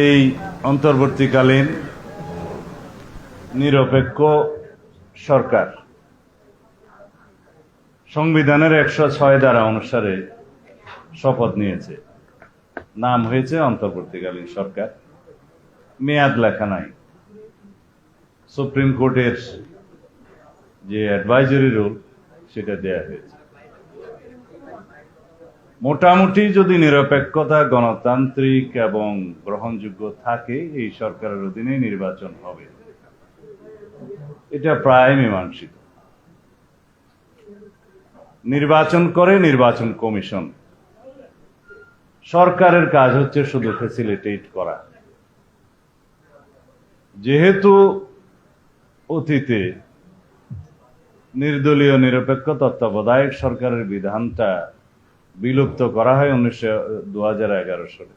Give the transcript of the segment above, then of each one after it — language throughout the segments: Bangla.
এই অন্তর্বর্তীকালীন নিরপেক্ষ সরকার। সংবিধানের একশো ছয় ধারা অনুসারে শপথ নিয়েছে। নাম হয়েছে অন্তর্বর্তীকালীন সরকার। মেয়াদ লেখা নাই। সুপ্রিম কোর্টের যে অ্যাডভাইজারি রুল সেটা দেয়া হয়েছে। মোটামুটি যদি নিরপেক্ষতা, গণতান্ত্রিক এবং গ্রহণযোগ্য থাকে, এই সরকারের অধীনে নির্বাচন হবে। এটা প্রায় মীমাংসিত। নির্বাচন করে নির্বাচন কমিশন। সরকারের কাজ হচ্ছে শুধু ফেসিলিটেট করা। যেহেতু অতীতে নির্দলীয় নিরপেক্ষ তত্ত্বাবধায়ক সরকারের বিধানটা বিলুপ্ত করা হয় উনিশশো দু সালে।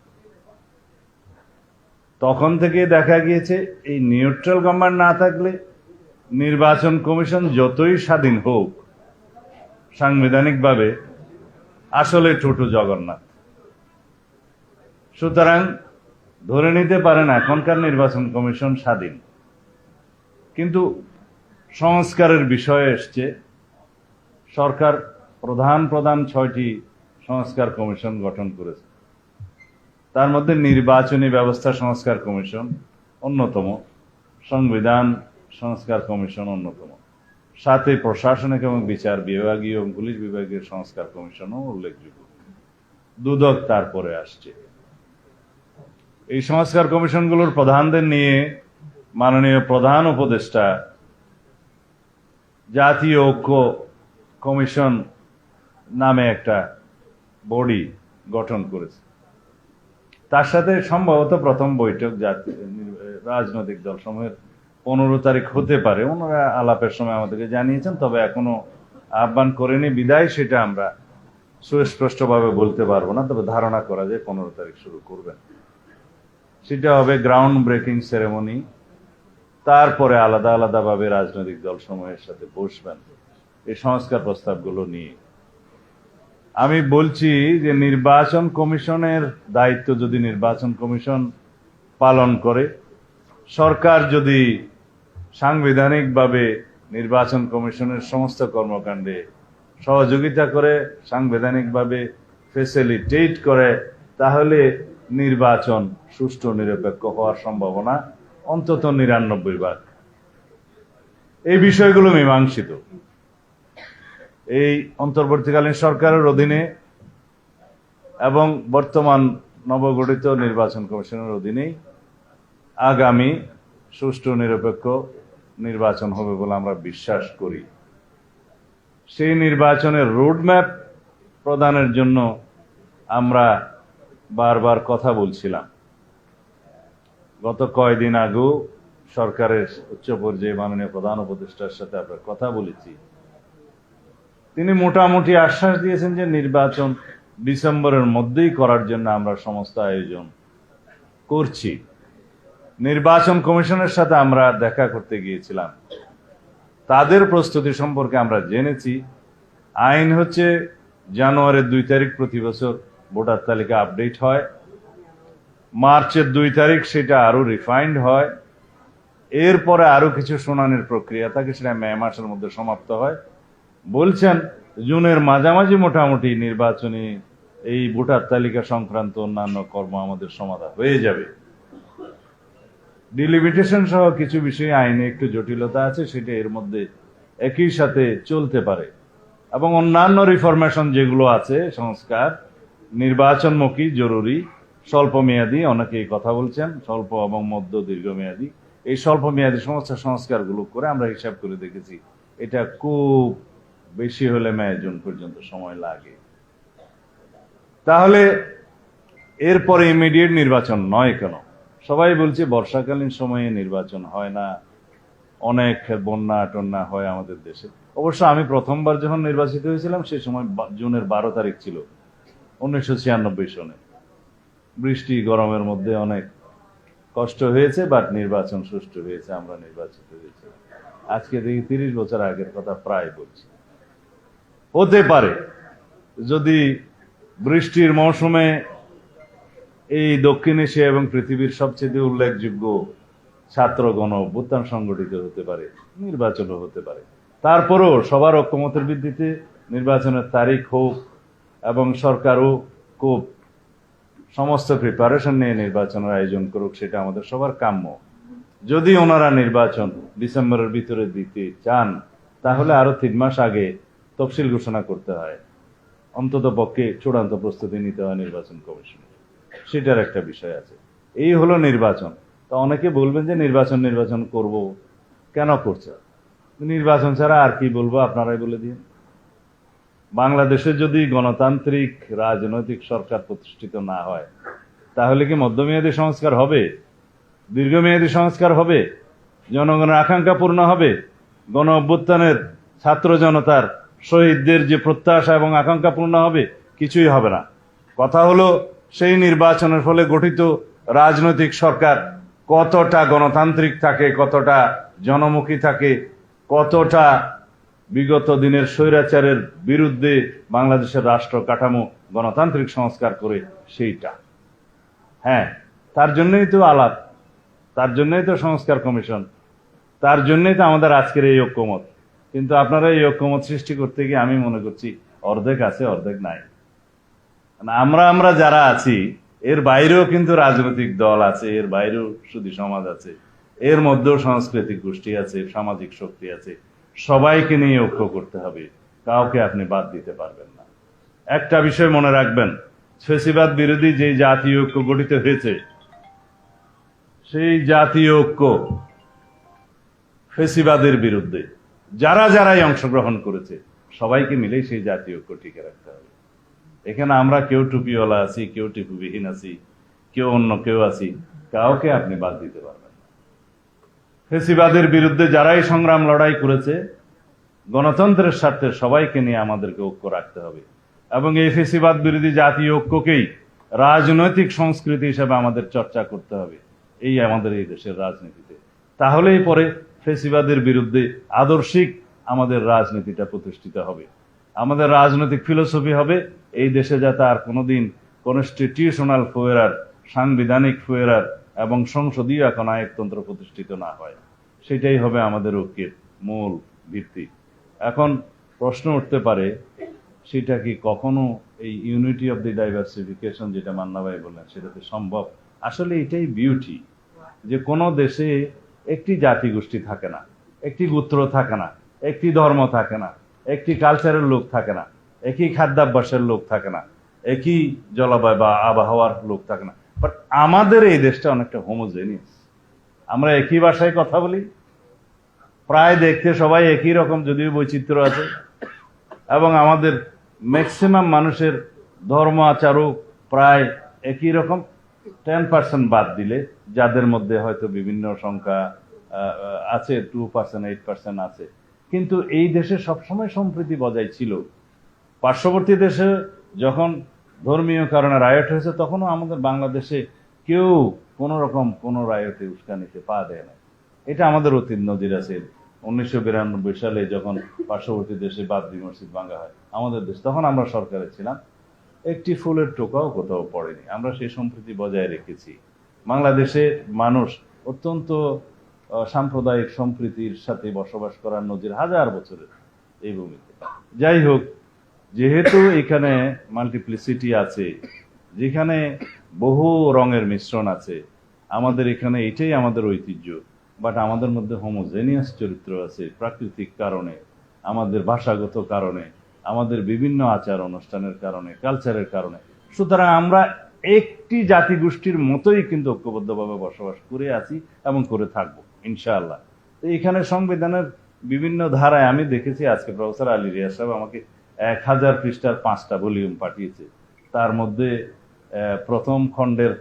তখন থেকে দেখা গিয়েছে, এই নিউট্রাল গভর্নমেন্ট না থাকলে নির্বাচন কমিশন যতই স্বাধীন হোক, সাংবিধানিকভাবে আসলে ছোট জগন্নাথ। সুতরাং ধরে নিতে পারেন, এখনকার নির্বাচন কমিশন স্বাধীন। কিন্তু সংস্কারের বিষয়ে এসছে, সরকার প্রধান প্রধান ছয়টি সংস্কার কমিশন গঠন করেছে। তার মধ্যে নির্বাচনী ব্যবস্থা সংস্কার কমিশন অন্যতম, সংবিধান সংস্কার কমিশন অন্যতম। সাথে প্রশাসনিক এবং বিচার বিভাগীয় এবং পুলিশ বিভাগীয় সংস্কার কমিশনও উল্লেখযোগ্য। দুদক তারপরে আসছে। এই সংস্কার কমিশনগুলোর প্রধানদের নিয়ে মাননীয় প্রধান উপদেষ্টা জাতীয় ঐক্য কমিশন নামে একটা বডি গঠন করেছে। তার সাথে সম্ভবত প্রথম বৈঠক রাজনৈতিক দল সমূহের পনেরো তারিখ হতে পারে, ওনারা আলাপের সময় আমাদেরকে জানিয়েছেন, তবে এখনও আহ্বান করেনি বিদায়, সেটা আমরা সুস্পষ্টভাবে বলতে পারব না, তবে ধারণা করা যায় পনেরো তারিখ শুরু করবেন। সেটা হবে গ্রাউন্ড ব্রেকিং সেরেমনি তারপরে আলাদা আলাদাভাবে রাজনৈতিক দল সমূহের সাথে বসবেন। এই সংস্কার প্রস্তাবগুলো নিয়ে আমি বলছি যে নির্বাচন কমিশনের দায়িত্ব যদি নির্বাচন কমিশন পালন করে, সরকার যদি সাংবিধানিকভাবে নির্বাচন কমিশনের সমস্ত কর্মকাণ্ডে সহযোগিতা করে, সাংবিধানিকভাবে ফেসিলিটেট করে, তাহলে নির্বাচন সুষ্ঠু, নিরপেক্ষ হওয়ার সম্ভাবনা অন্তত নিরানব্বই ভাগ। এই বিষয়গুলো মীমাংসিত। এই অন্তর্বর্তীকালীন সরকারের অধীনে এবং বর্তমান নবগঠিত নির্বাচন কমিশনের অধীনেই আগামী সুষ্ঠু, নিরপেক্ষ নির্বাচন হবে বলে আমরা বিশ্বাস করি। সেই নির্বাচনের রোডম্যাপ প্রদানের জন্য আমরা বারবার কথা বলছিলাম। গত কয়দিন আগেও সরকারের উচ্চ পর্যায়ে মাননীয় প্রধান উপদেষ্টার সাথে আমরা কথা বলেছি। তিনি মোটামুটি আশ্বাস দিয়েছেন যে নির্বাচন ডিসেম্বরের মধ্যেই করার জন্য আমরা সমস্ত আয়োজন করছি। নির্বাচন কমিশনের সাথে আমরা দেখা করতে গিয়েছিলাম। তাদের প্রস্তুতি সম্পর্কে আমরা জেনেছি। আইন হচ্ছে জানুয়ারির দুই তারিখ প্রতি বছর ভোটার তালিকা আপডেট হয়। মার্চের দুই তারিখ সেটা আরও রিফাইন্ড হয়। এরপরে আরও কিছু শুনানির প্রক্রিয়া থাকে, সেটা মে মাসের মধ্যে সমাপ্ত হয়। বলছেন, জুনের মাঝামাঝি মোটামুটি নির্বাচনী এই ভোটার তালিকা সংক্রান্ত অন্যান্য কর্ম আমাদের সমাধান হয়ে যাবে। ডিলিমিটেশন সহ কিছু বিষয়ে আইনে একটু জটিলতা আছে, সেটা এর মধ্যে একই সাথে চলতে পারে। এবং অন্যান্য রিফরমেশন যেগুলো আছে, সংস্কার, নির্বাচনমুখী, জরুরি স্বল্প মেয়াদী অনেকে এই কথা বলছেন, স্বল্প এবং মধ্য দীর্ঘমেয়াদী। এই স্বল্প মেয়াদী সমস্ত সংস্কারগুলো করে আমরা হিসাব করে দেখেছি, এটা খুব বেশি হলে মে জুন পর্যন্ত সময় লাগে। তাহলে এরপরে ইমিডিয়েট নির্বাচন নয় কেন? সবাই বলছে বর্ষাকালীন সময়ে নির্বাচন হয় না। অনেক বন্যা টন্যা হয় আমাদের দেশে। অবশ্য আমি প্রথমবার যখন নির্বাচিত হয়েছিলাম, সে সময় জুনের বারো তারিখ ছিল, উনিশশো ছিয়ানব্বই সনে। বৃষ্টি, গরমের মধ্যে অনেক কষ্ট হয়েছে বাট নির্বাচন সুষ্ঠু হয়েছে, আমরা নির্বাচিত হয়েছি। আজকে দেখি তিরিশ বছর আগের কথা প্রায় বলছি। হতে পারে। যদি বৃষ্টির মৌসুমে এই দক্ষিণ এশিয়া এবং পৃথিবীর সবচেয়ে উল্লেখযোগ্য ছাত্র গণ অভ্যুত্থান সংগঠিত হতে পারে, নির্বাচনও হতে পারে। তারপরও সবার ঐক্যমতের ভিত্তিতে নির্বাচনের তারিখ হোক এবং সরকারও খুব সমস্ত প্রিপারেশন নিয়ে নির্বাচনের আয়োজন করুক, সেটা আমাদের সবার কাম্য। যদি ওনারা নির্বাচন ডিসেম্বরের ভিতরে দিতে চান, তাহলে আরও তিন মাস আগে তফসিল ঘোষণা করতে হয়। অন্তত পক্ষে চূড়ান্ত প্রস্তুতি নিতে হয় নির্বাচন কমিশনের। সেটার একটা বিষয় আছে। এই হলো নির্বাচন। তা অনেকে বলবেন যে নির্বাচন নির্বাচন করব। কেন করছে? নির্বাচন ছাড়া আর কি বলব আপনারাই বলে দিন। বাংলাদেশে যদি গণতান্ত্রিক, রাজনৈতিক সরকার প্রতিষ্ঠিত না হয়, তাহলে কি মধ্যমেয়াদী সংস্কার হবে? দীর্ঘমেয়াদী সংস্কার হবে? জনগণের আকাঙ্ক্ষা পূর্ণ হবে? গণ অভ্যুত্থানের ছাত্র জনতার শহীদদের যে প্রত্যাশা এবং আকাঙ্ক্ষা পূর্ণ হবে, কিছুই হবে না। কথা হলো, সেই নির্বাচনের ফলে গঠিত রাজনৈতিক সরকার কতটা গণতান্ত্রিক থাকে, কতটা জনমুখী থাকে, কতটা বিগত দিনের স্বৈরাচারের বিরুদ্ধে বাংলাদেশের রাষ্ট্র কাঠামো গণতান্ত্রিক সংস্কার করে সেইটা। হ্যাঁ তার জন্যই তো আলাপ, তার জন্যই তো সংস্কার কমিশন, তার জন্যই তো আমাদের আজকের এই ঐক্যমত। কিন্তু আপনারা এই ঐক্যমত সৃষ্টি করতে গিয়ে আমি মনে করছি অর্ধেক আছে, অর্ধেক নাই। মানে আমরা আমরা যারা আছি, এর বাইরেও কিন্তু রাজনৈতিক দল আছে, এর বাইরেও শুধু সমাজ আছে, এর মধ্যেও সাংস্কৃতিক গোষ্ঠী আছে, সামাজিক শক্তি আছে, সবাইকে নিয়ে ঐক্য করতে হবে, কাউকে আপনি বাদ দিতে পারবেন না। একটা বিষয় মনে রাখবেন, ফেসিবাদ বিরোধী যে জাতীয় ঐক্য গঠিত হয়েছে, সেই জাতীয় ঐক্য ফেসিবাদের বিরুদ্ধে যারা যারাই অংশগ্রহণ করেছে, সবাইকে মিলেই সেই জাতীয় ঐক্য টিকে রাখতে হবে। এখানে আমরা কেউ টুপিওয়ালা আছি, কেউ টিপুবিহীন আছি, কেউ অন্য কেউ আছি, কাউকে আপনি বাদ দিতে পারবেন ফেসিবাদের বিরুদ্ধে যারাই সংগ্রাম লড়াই করেছে, গণতন্ত্রের স্বার্থে সবাইকে নিয়ে আমাদেরকে ঐক্য রাখতে হবে। এবং এই ফেসিবাদ বিরোধী জাতীয় ঐক্যকেই রাজনৈতিক সংস্কৃতি হিসেবে আমাদের চর্চা করতে হবে। এই আমাদের এই দেশের রাজনীতিতে। তাহলেই পরে ফেসিবাদের বিরুদ্ধে আদর্শিক আমাদের রাজনীতিটা প্রতিষ্ঠিত হবে। আমাদের রাজনৈতিক ফিলোসফি হবে, এই দেশে যাতে আর কোনোদিন কনস্টিটিউশনাল ফোয়েরার, সাংবিধানিক ফোয়েরার এবং সংসদীয় এখন আয়কতন্ত্র প্রতিষ্ঠিত না হয়। সেটাই হবে আমাদের ঐক্যের মূল ভিত্তি। এখন প্রশ্ন উঠতে পারে, সেটা কি কখনো এই ইউনিটি অফ দি ডাইভার্সিফিকেশন যেটা মান্না ভাই বললেন, সেটাতে সম্ভব? আসলে এটাই বিউটি যে কোনো দেশে একটি জাতিগোষ্ঠী থাকে না, একটি গোত্র থাকে না, একটি ধর্ম থাকে না, একটি কালচারের লোক থাকে না, একই খাদ্যাভ্যাসের লোক থাকে না, একই জলবায়ু বা আবহাওয়ার লোক থাকে না। বাট আমাদের এই দেশটা অনেকটা হোমোজেনিয়াস আমরা একই ভাষায় কথা বলি, প্রায় দেখতে সবাই একই রকম, যদিও বৈচিত্র্য আছে। এবং আমাদের ম্যাক্সিমাম মানুষের ধর্ম আচারও প্রায় একই রকম। টেন পার্সেন্ট বাদ দিলে, যাদের মধ্যে হয়তো বিভিন্ন সংখ্যা আছে টু পার্সেন্ট এইট পার্সেন্ট আছে। কিন্তু এই দেশে সবসময় সম্প্রীতি বজায় ছিল। পার্শ্ববর্তী দেশে যখন ধর্মীয় কারণে রায়ট হয়েছে, তখনও আমাদের বাংলাদেশে কেউ কোনো রকম কোনো রায়তে উস্কানিতে পা দেয় না এটা আমাদের অতীত নজির আছে। উনিশশো বিরানব্বই সালে যখন পার্শ্ববর্তী দেশে বাবরি মসজিদ ভাঙা হয়, আমাদের দেশ, তখন আমরা সরকারে ছিলাম। একটি ফুলের টোকাও কোথাও পড়েনি। আমরা সেই সম্প্রীতি বজায় রেখেছি। বাংলাদেশের মানুষ অত্যন্ত সাম্প্রদায়িক সম্প্রীতির সাথে বসবাস করার নজির হাজার বছরের এই ভূমিতে। যাই হোক, যেহেতু এখানে মাল্টিপ্লিসিটি আছে, যেখানে বহু রঙের মিশ্রণ আছে, আমাদের এখানে এটাই আমাদের ঐতিহ্য। বাট আমাদের মধ্যে হোমোজেনিয়াস চরিত্র আছে প্রাকৃতিক কারণে, আমাদের ভাষাগত কারণে আমাদের বিভিন্ন আচার অনুষ্ঠানের কারণে কালচারের কারণে। সুতরাং আমরা একটি জাতিগোষ্ঠীর মতোই কিন্তু ঐক্যবদ্ধভাবে বসবাস করে আছি এবং করে থাকব, ইনশাআল্লাহ। তো এখানে সংবিধানের বিভিন্ন ধারায় আমি দেখেছি, আজকে প্রফেসর আলী রিয়াজ সাহেব আমাকে এক হাজার পৃষ্ঠার পাঁচটা ভলিউম পাঠিয়েছে। তার মধ্যে প্রথম খণ্ডের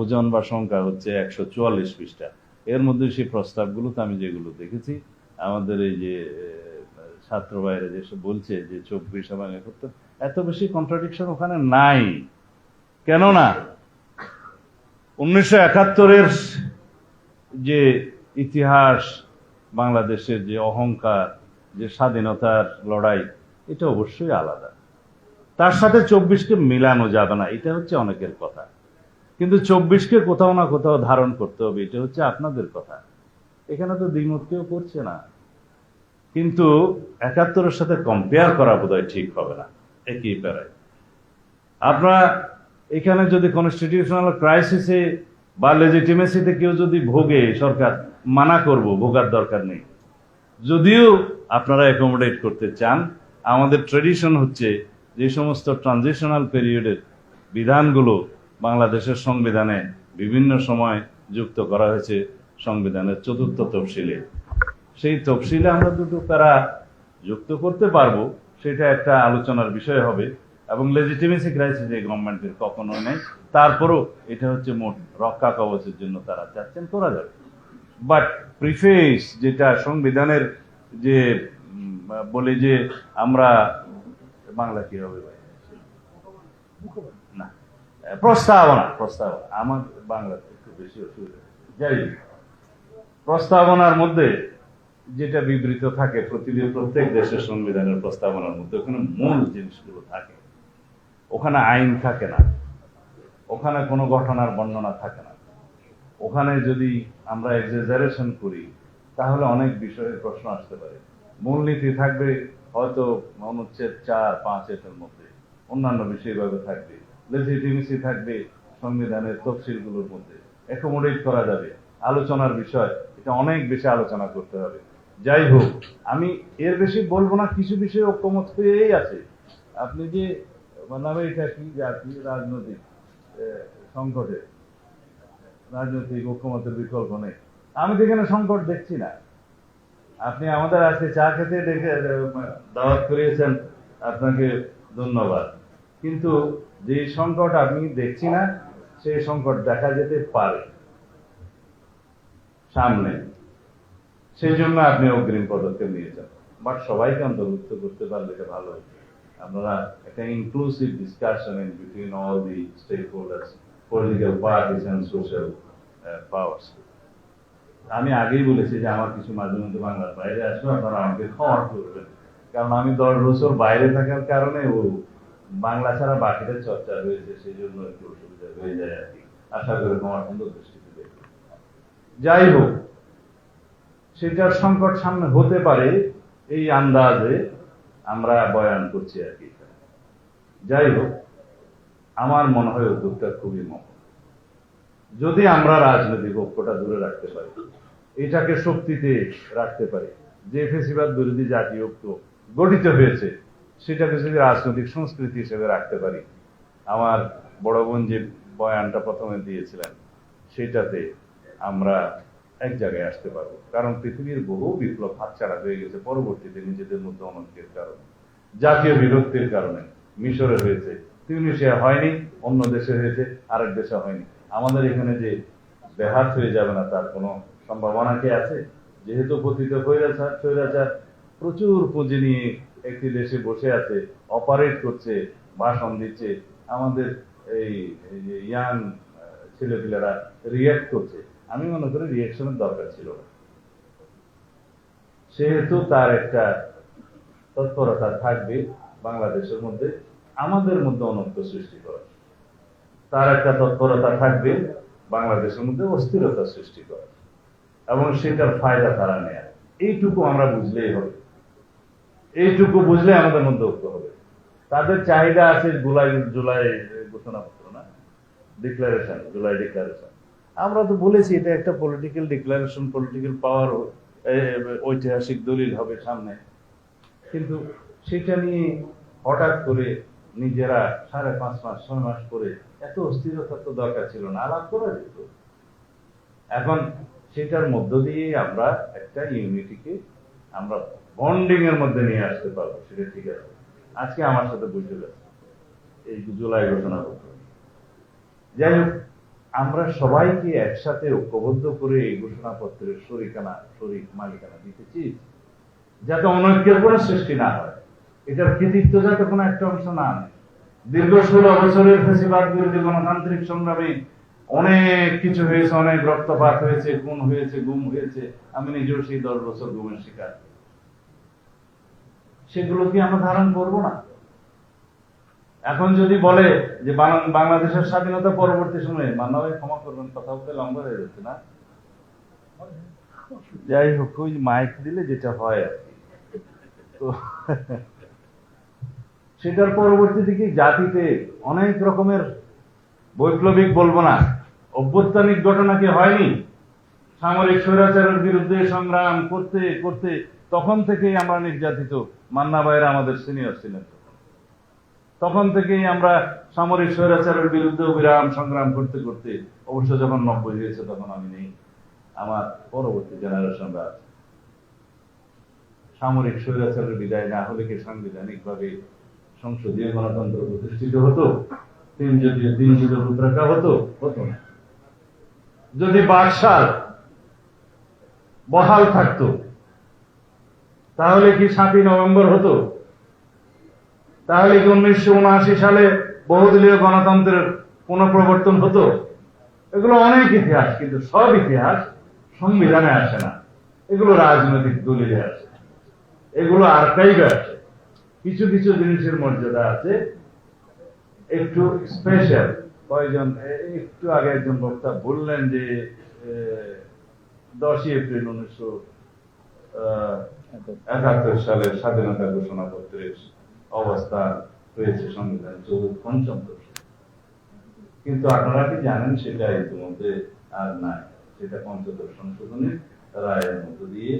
ওজন বা সংখ্যা হচ্ছে একশো চুয়াল্লিশ পৃষ্ঠা। এর মধ্যে সেই প্রস্তাবগুলোতে আমি যেগুলো দেখেছি, আমাদের এই যে ছাত্র ভাইরা যেসব বলছে যে চব্বিশ এবং একাত্তর এত বেশি কন্ট্রাডিকশন ওখানে নাই। কেননা উনিশশো একাত্তরের যে ইতিহাস, বাংলাদেশের যে অহংকার, যে স্বাধীনতার লড়াই, এটা অবশ্যই আলাদা। তার সাথে চব্বিশকে মিলানো যাবে না, এটা হচ্ছে অনেকের কথা। কিন্তু চব্বিশকে কোথাও না কোথাও ধারণ করতে হবে, এটা হচ্ছে আপনাদের কথা। এখানে তো দ্বিমত কেউ করছে না। কিন্তু একাত্তরের সাথে কম্পেয়ার করা বোধহয় ঠিক হবে না। একই প্যারায় আপনারা এখানে যদি কনস্টিটিউশনাল ক্রাইসিসে বা লেজিটিমেসিতে কেউ যদি ভোগে, সরকার মানা করব, ভোগার দরকার নেই। যদিও আপনারা অ্যাকোমোডেট করতে চান, আমাদের ট্রেডিশন হচ্ছে যে সমস্ত ট্রানজিশনাল পিরিয়ডের বিধানগুলো বাংলাদেশের সংবিধানে বিভিন্ন সময় যুক্ত করা হয়েছে, সংবিধানের চতুর্থ তফসিলে। সেই তফসিলে আমরা দুটো প্যারা যুক্ত করতে পারব, সেটা একটা আলোচনার বিষয় হবে, এবং লেজিটিমেসি ক্রাইসিস এই গভর্নমেন্টের কখনো নেই। তারপরও এটা হচ্ছে মোট রক্ষা কবচের জন্য তারা চাচ্ছেন করা যাবে। বাট প্রিফেস যেটা সংবিধানের যে বলে যে আমরা, বাংলা কি হবে ভাই? না, প্রস্তাবনা প্রস্তাবনা। আমার বাংলাতে একটু বেশি অসুবিধা। যাই প্রস্তাবনার মধ্যে যেটা বিবৃত থাকে প্রতিদিন প্রত্যেক দেশের সংবিধানের প্রস্তাবনার মধ্যে, ওখানে মূল জিনিসগুলো থাকে। ওখানে আইন থাকে না। ওখানে কোনো ঘটনার বর্ণনা থাকে না। ওখানে যদি আমরা এক্সাজারেশন করি, তাহলে অনেক বিষয়ে প্রশ্ন আসতে পারে। মূলনীতি থাকবে হয়তো অনুচ্ছেদ চার, পাঁচ এর মধ্যে। অন্যান্য বিষয়ভাবে থাকবে। লেজিটিমেসি থাকবে সংবিধানের তফসিলগুলোর মধ্যে। অ্যাকোমোডেট করা যাবে। আলোচনার বিষয়, এটা অনেক বেশি আলোচনা করতে হবে। যাই হোক, আমি এর বেশি বলব না, কিছু বিষয়ে ঐক্যমত হয়েই আছে। আপনি যে মানে এটা কি জাতি রাজনৈতিক সংকটে, রাজনৈতিক ঐক্যমতের বিকল্প নেই। আমি তো এখানে সংকট দেখছি না। আপনি আমাদের আজকে চা খেতে দেখে দাওয়াত করিয়েছেন, আপনাকে ধন্যবাদ। কিন্তু যে সংকট আমি দেখছি না সেই সংকট দেখা যেতে পারে। সামনে। সেই জন্য আপনি অগ্রিম পদক্ষেপ নিয়েছেন। বাট সবাইকে অন্তর্ভুক্ত করতে পারলে এটা ভালো আপনারা একটা inclusive discussion in between all the stakeholders political parties and social powers আমি আগেই বলেছি যে আমার কিছু মাঝে মধ্যে বাংলার বাইরে আসবে আপনারা আমাকে ক্ষমা করবেন। কারণ আমি দশ বছর বাইরে থাকার কারণে ও বাংলা ছাড়া বাকিটা চর্চা হয়েছে সেই জন্য একটু অসুবিধা হয়ে যায় আর কি। আশা করি ক্ষমা সুন্দর দৃষ্টিতে দেখবেন। যাই হোক সেটার সংকট সামনে হতে পারে এই আন্দাজে আমরা বয়ান করছি আর কি যাই হোক, আমার মনে হয় উদ্যোগটা খুবই মহৎ। যদি আমরা রাজনৈতিক ঐক্যটা দূরে রাখতে পারি, এটাকে শক্তিতে রাখতে পারি, যে ফেসিবাদ বিরোধী জাতীয় ঐক্য গঠিত হয়েছে, সেটাকে যদি রাজনৈতিক সংস্কৃতি হিসেবে রাখতে পারি, আমার বড় বোন যে বয়ানটা প্রথমে দিয়েছিলেন, সেটাতে আমরা এক জায়গায় আসতে পারব। কারণ পৃথিবীর বহু বিপ্লব হাতছাড়া হয়ে গেছে পরবর্তীতে নিজেদের মধ্যে অনৈক্যের কারণে। জাতীয় বিভক্তির কারণে মিশরে হয়েছে, তিউনিশিয়া হয়নি, অন্য দেশে হয়েছে, আরেক দেশে হয়নি। আমাদের এখানে যে ব্যাহাত হয়ে যাবে না, তার কোনো সম্ভাবনা কি আছে? যেহেতু পতিত স্বৈরাচার স্বৈরাচার প্রচুর পুঁজি নিয়ে একটি দেশে বসে আছে অপারেট করছে, ভাষণ দিচ্ছে, আমাদের এই ইয়াং ছেলেপিলেরা রিয়াক্ট করছে। আমি মনে করি রিয়াকশনের দরকার ছিল। সেহেতু তার একটা তৎপরতা থাকবে বাংলাদেশের মধ্যে, আমাদের মধ্যে অনন্ত সৃষ্টি করা। তার একটা তৎপরতা থাকবে বাংলাদেশের মধ্যে অস্থিরতা সৃষ্টি করা। এবং সেটার ফায়দা তারা নেয়। এইটুকু আমরা বুঝলেই হবে। এইটুকু বুঝলে আমাদের মধ্যে ঐক্য হবে। তাদের চাহিদা আছে জুলাই জুলাই ঘোষণাপত্র না? ডিক্লারেশন জুলাই ডিক্লারেশন আমরা তো বলেছি, এটা একটা পলিটিক্যাল ডিক্লারেশন পলিটিক্যাল পাওয়ার ঐতিহাসিক দলিল হবে সামনে। কিন্তু সেটা নিয়ে হঠাৎ করে নিজেরা সাড়ে পাঁচ মাস, ছয় মাস করে এত অস্থিরতা তো দরকার ছিল না, আলাপ করা যেত। এখন সেটার মধ্য দিয়ে আমরা একটা ইউনিটিকে আমরা বন্ডিং এর মধ্যে নিয়ে আসতে পারব, সেটা ঠিক আছে। আজকে আমার সাথে বসে গেছে এই জুলাই ঘোষণা করতে যাই হোক আমরা সবাইকে একসাথে ঐক্যবদ্ধ করে এই ঘোষণাপত্রের শরিকানা, শরিক মালিকানা দিতে চেয়েছি যাতে অনৈক্যের কোনো সৃষ্টি না হয়। এটার কৃতিত্ব যাতে কোনো একটা অংশ না নেয়। দীর্ঘ ষোলো বছরের ফেসিবাদ বিরোধী গণতান্ত্রিক সংগ্রামে অনেক কিছু হয়েছে, অনেক রক্তপাত হয়েছে, খুন হয়েছে, গুম হয়েছে। আমি নিজেও সেই দশ বছর গুমের শিকার। সেগুলো কি আমরা ধারণ করব না? এখন যদি বলে যে বাংলাদেশের স্বাধীনতা পরবর্তী সময়ে মান্না ভাই ক্ষমা করবেন, কথা বলতে লম্বা হয়ে যাচ্ছে না? যাই হোক, ওই মাইক দিলে যেটা হয় আর তো, সেটার পরবর্তী দিকে জাতিতে অনেক রকমের বৈপ্লবিক বলব না, অভ্যুত্থানিক ঘটনা কি হয়নি? সামরিক স্বৈরাচারের বিরুদ্ধে সংগ্রাম করতে করতে তখন থেকেই আমরা নির্যাতিত মান্না ভাইরা আমাদের সিনিয়র ছিলেন। তখন থেকেই আমরা সামরিক স্বৈরাচারের বিরুদ্ধে বিরাম সংগ্রাম করতে করতে, অবশ্য যখন নব্বই হয়েছে তখন আমি নেই, আমার পরবর্তী জেনারেশনরা সামরিক স্বৈরাচারের বিদায় না হলে কি সাংবিধানিক ভাবে সংসদীয় গণতন্ত্র প্রতিষ্ঠিত হতো? তিন যদি দিন যদি রূপরেখা হতো? হতো না। যদি বাকশাল বহাল থাকতো, তাহলে কি সাতই নভেম্বর হতো? তাহলে কি উনিশশো উনআশি সালে বহুদলীয় গণতন্ত্রের পুনঃপ্রবর্তন হতো? এগুলো অনেক ইতিহাস, কিন্তু সব ইতিহাস সংবিধানে আসে না। এগুলো রাজনৈতিক দলিলে আছে এগুলো আর্কাইভে আছে কিছু কিছু জিনিসের মর্যাদা আছে। একটু স্পেশাল কয়জন এ- একটু আগে একজন বক্তা বললেন যে দশই এপ্রিল উনিশশো একাত্তর সালের স্বাধীনতা ঘোষণাপত্রের অবস্থা হয়েছে সংবিধান পঞ্চম। কিন্তু আপনারা কি জানেন সেটা ইতিমধ্যে আর নাই সেটা পঞ্চদশ সংশোধনের রায়ের মধ্য দিয়ে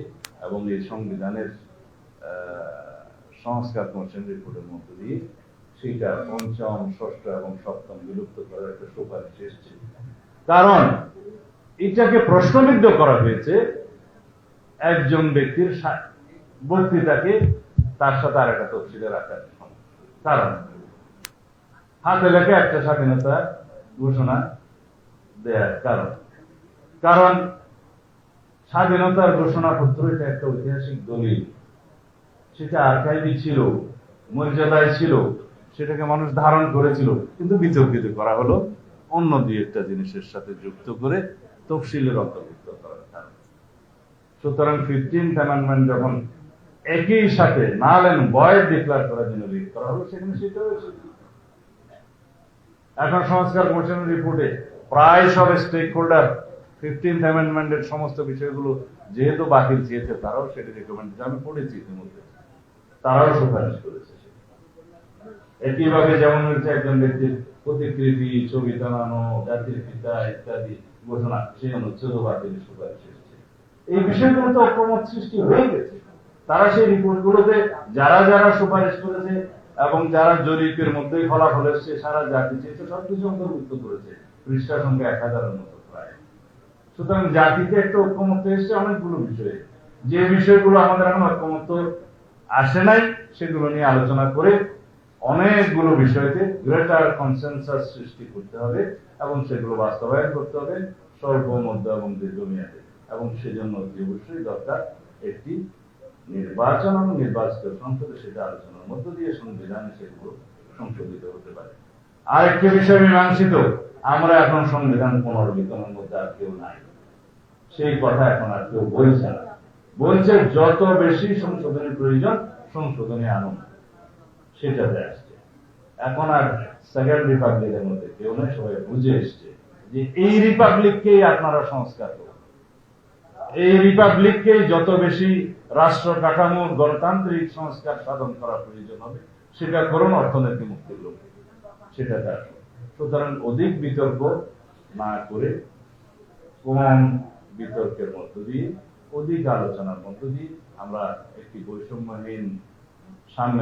এবং এই সংবিধানের সংস্কার কমিশন রিপোর্টের মধ্য দিয়ে সেটা পঞ্চম, ষষ্ঠ এবং সপ্তম বিলুপ্ত করার একটা সুপারিশ এসেছে কারণ এটাকে প্রশ্নবিদ্ধ করা হয়েছে একজন ব্যক্তির বক্তৃতাকে তার সাথে আর একটা তফসিলে রাখার কারণ হাতে লেখা একটা স্বাধীনতা ঘোষণা দেয়ার কারণ। কারণ স্বাধীনতার ঘোষণাপত্র এটা একটা ঐতিহাসিক দলিল। সেটা আর্কাইভি ছিল, মর্যাদায় ছিল, সেটাকে মানুষ ধারণ করেছিল, কিন্তু বিতর্কিত করা হলো অন্য দুই একটা জিনিসের সাথে যুক্ত করে তফসিলের অন্তর্ভুক্ত করার কারণে। সুতরাং ফিফটিন্থ অ্যামেন্ডমেন্ট যখন একই সাথে নাল এন্ড বয়েড ডিক্লার করার জন্য রিড করা হলো সেখানে সেটা হয়েছে এখন সংস্কার কমিশনের রিপোর্টে প্রায় সব স্টেক হোল্ডার ফিফটিন্থ অ্যামেন্ডমেন্টের সমস্ত বিষয়গুলো যেহেতু বাতিল চেয়েছে, তারাও সেটা রেকমেন্ড আমি পড়েছি ইতিমধ্যে। তারাও সুপারিশ করেছে একইভাবে যেমন হচ্ছে একজন ব্যক্তির প্রতিকৃতি, ছবি টানানো, জাতির পিতা ইত্যাদি ঘোষণা সেই অনুচ্ছেদ বাতিল সুপারিশ এসেছে। এই বিষয়গুলো তো ঐক্যমত সৃষ্টি হয়ে গেছে। তারা সেই রিপোর্টগুলোতে যারা যারা সুপারিশ করেছে এবং যারা জরিপের মধ্যেই ফলাফল এসছে, সারা জাতি চেয়েছে, সবকিছু অন্তর্ভুক্ত করেছে। পৃষ্ঠা সংখ্যা এক হাজারের মতো প্রায়। সুতরাং জাতিতে একটা ঐক্যমত্য এসছে অনেকগুলো বিষয়ে। যে বিষয়গুলো আমাদের এখন ঐক্যমত্য আসে নাই, সেগুলো নিয়ে আলোচনা করে অনেকগুলো বিষয়তে গ্রেটার কনসেনসাস সৃষ্টি করতে হবে এবং সেগুলো বাস্তবায়ন করতে হবে, স্বল্প মধ্য এবং দীর্ঘমেয়াদে। এবং সেজন্য অতি অবশ্যই দরকার একটি নির্বাচন এবং নির্বাচিত সংসদে সেটা আলোচনার মধ্য দিয়ে সংবিধানে সেগুলো সংশোধিত হতে পারে। আরেকটি বিষয় মীমাংসিত, আমরা এখন সংবিধান পুনর্বিতনের মধ্যে আর কেউ নাই। সেই কথা এখন আর কেউ বলছে না। বলছে যত বেশি সংশোধনের প্রয়োজন, সংশোধনে আনুন। সেটাতে আসছে। এখন আর সেকেন্ড রিপাবলিকের মধ্যে কেউ নেই, সবাই বুঝে এসছে যে এই রিপাবলিককেই আপনারা সংস্কার করুন। এই রিপাবলিককে যত বেশি রাষ্ট্র কাঠামোর গণতান্ত্রিক সংস্কার সাধন করা প্রয়োজন হবে। সেটা করুন অর্থনৈতিক মুক্তির লক্ষ্যে সেটা তার। সুতরাং অধিক বিতর্ক না করে কম বিতর্কের মধ্য দিয়ে, অধিক আলোচনার মধ্য দিয়ে আমরা একটি বৈষম্যহীন সামনে